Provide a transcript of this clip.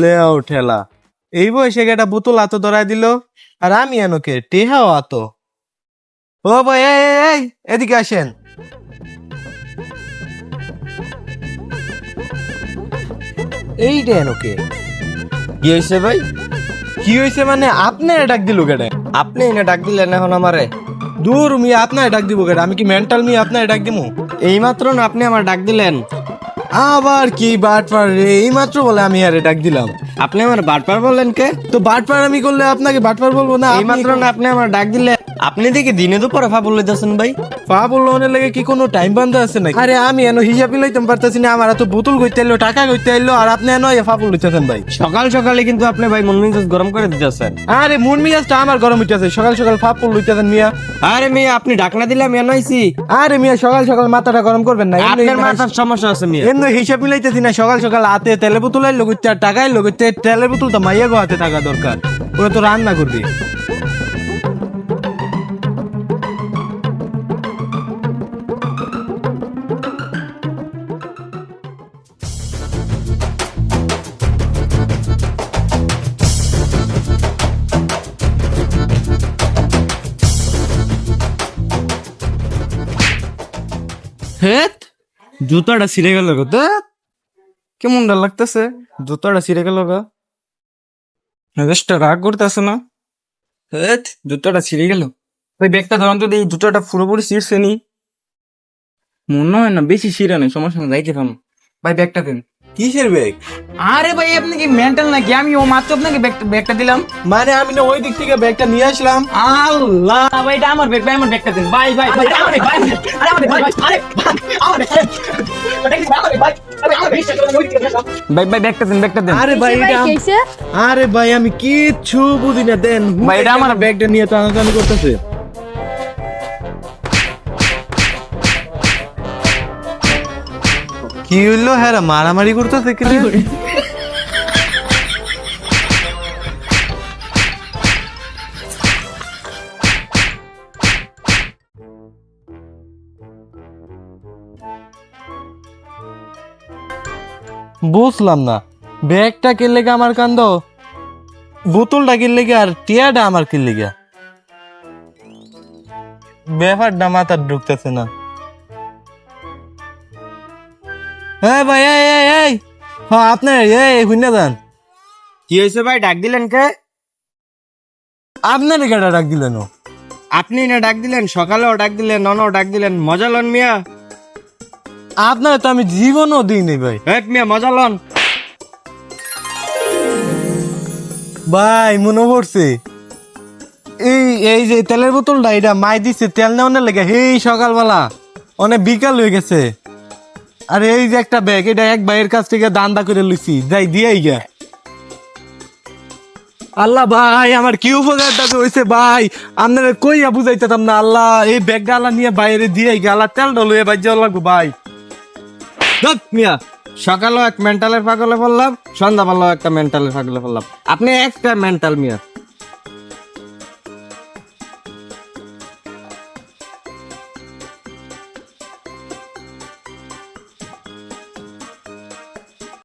লেও ঠেলা। এই বয়সে একটা বোতল আতো ধরাই দিল আর আমি এনকে টেহাও আতো ও ভাই এই এই, এই এদিকে আসেন। এইটা এনকে। কি হয়েছে ভাই? কি হয়েছে মানে আপনার ডাক দিল কেটে আপনি এনে ডাক দিলেন এখন আমারে? দূর মিয়া আপনার ডাক দিব কেটে আমি কি মেন্টাল মিয়া আপনার ডাক দিমু? এই মাত্র না আপনি আমার ডাক দিলেন। আবার কি বাটপার রে? এই মাত্র বলে আমি আরে ডাক দিলাম। আপনি আমার বাটপার বললেন কে? তো বাটপার আমি করলে আপনাকে বাটপার বলব না এই মাত্র না আপনি আমার ডাক দিলে আপনি দেখি দিনে দুপুরে ফা বলে দিয়েছেন ভাই? বলল অনেক লাগে কি কোনো টাইম বান্ধা আছে নাকি? আরে আমি এনো হিসাব মিলাইতাম পারতেছি না আমার এত বোতল করতে এলো টাকা করতে এলো আর আপনি এনো এ ফাপল লইতেছেন ভাই। সকাল সকালে কিন্তু আপনি ভাই মন মেজাজ গরম করে দিতেছেন। আরে মন মিজাজটা আমার গরম হইতেছে সকাল সকাল ফাপল লইতেছেন মিয়া। আরে মেয়ে আপনি ডাকনা দিলে আমি এনে আইছি। আরে মিয়া সকাল সকাল মাথাটা গরম করবেন না আপনার মাথার সমস্যা আছে মেয়ে। এমনি হিসাব মিলাইতেছি না সকাল সকাল হাতে তেলে বোতল এলো করতে আর টাকা এলো করতে তেলের বোতল তো মাইয়া গো হাতে থাকা দরকার। ওরা তো রান্না করবি। হেত? জুতাটা ছিঁড়ে গেল গো তো কেমন ডাল লাগতেছে? জুতাটা ছিঁড়ে গেল গো। রাগ করতেছে না? হেত, জুতাটা ছিঁড়ে গেল। ওই ব্যাগটা ধরুন তো এই জুতাটা পুরোপুরি ছিঁড়ছে নি। মনে হয় না বেশি ছিঁড়ে নেই, সমস্যা না যাইতে ভাই, ব্যাগটা দেন। কিসের ব্যাগ আরে ভাই আপনি কি মেন্টাল নাকি? আমি ও মাত্র আপনাকে ব্যাগ- ব্যাগটা দিলাম। মানে আমি না ওই দিক থেকে ব্যাগটা নিয়ে আসলাম। আল্লাহ ভাই এটা আমার ব্যাগ ভাই আমার ব্যাগটা দিন। ভাই ভাই ভাই আমার ভাই আরে আমার ভাই আরে আমার ভাই, ব্যাগটা দেন ব্যাগটা দেন। আরে ভাই এটা আরে ভাই আমি কিচ্ছু বুঝি না। দেন ভাই, এটা আমার- ব্যাগটা নিয়ে তো টানাটানি করতেছে। কি হইল? হ্যাঁ মারামারি করতেছে কি বুঝলাম না। ব্যাগটা কিনলে কি আমার কান্দ? বোতলটা কিনলে কি আর টিয়াটা আমার কিনলে গিয়া ব্যাপারটা মাথার ঢুকতেছে না। এই ভাই এই এই এই। হ্যাঁ আপনার এই শুনে যান। কি হয়েছে ভাই? ডাক দিলেন কে? আপনার কেটা ডাক দিলেন ও? আপনি না ডাক দিলেন সকালেও ডাক দিলেন ননও ডাক দিলেন মজা লন মিয়া। আপনার তো আমি জীবনও দিইনি ভাই। হেট মিয়া মজা লন। ভাই মনে পড়ছে। এই এই যে তেলের বোতলটা এটা মাই দিছে তেল নেওয়ার লেগে এই সকালবেলা। অনেক বিকাল হয়ে গেছে। আর এই যে একটা ব্যাগ এটা এক ভাইয়ের কাছ থেকে দান্দা করে লইছি। যাই, দিয়াই গা আল্লাহ ভাই, আমার কি উপকারটা হয়েছে ভাই? আপনারা কইয়া বুঝাইতাম না, আল্লাহ, এই ব্যাগটা গালা নিয়ে বাইরে দিয়াই গা আল্লাহ তেল ডলুয়ে বাই যাওয়া লাগবো ভাই। মিয়া, সকালেও এক মেন্টালের পাগলে বললাম সন্ধ্যাবেলাও একটা মেন্টালের পাগলে বললাম আপনি একটা মেন্টাল মিয়া।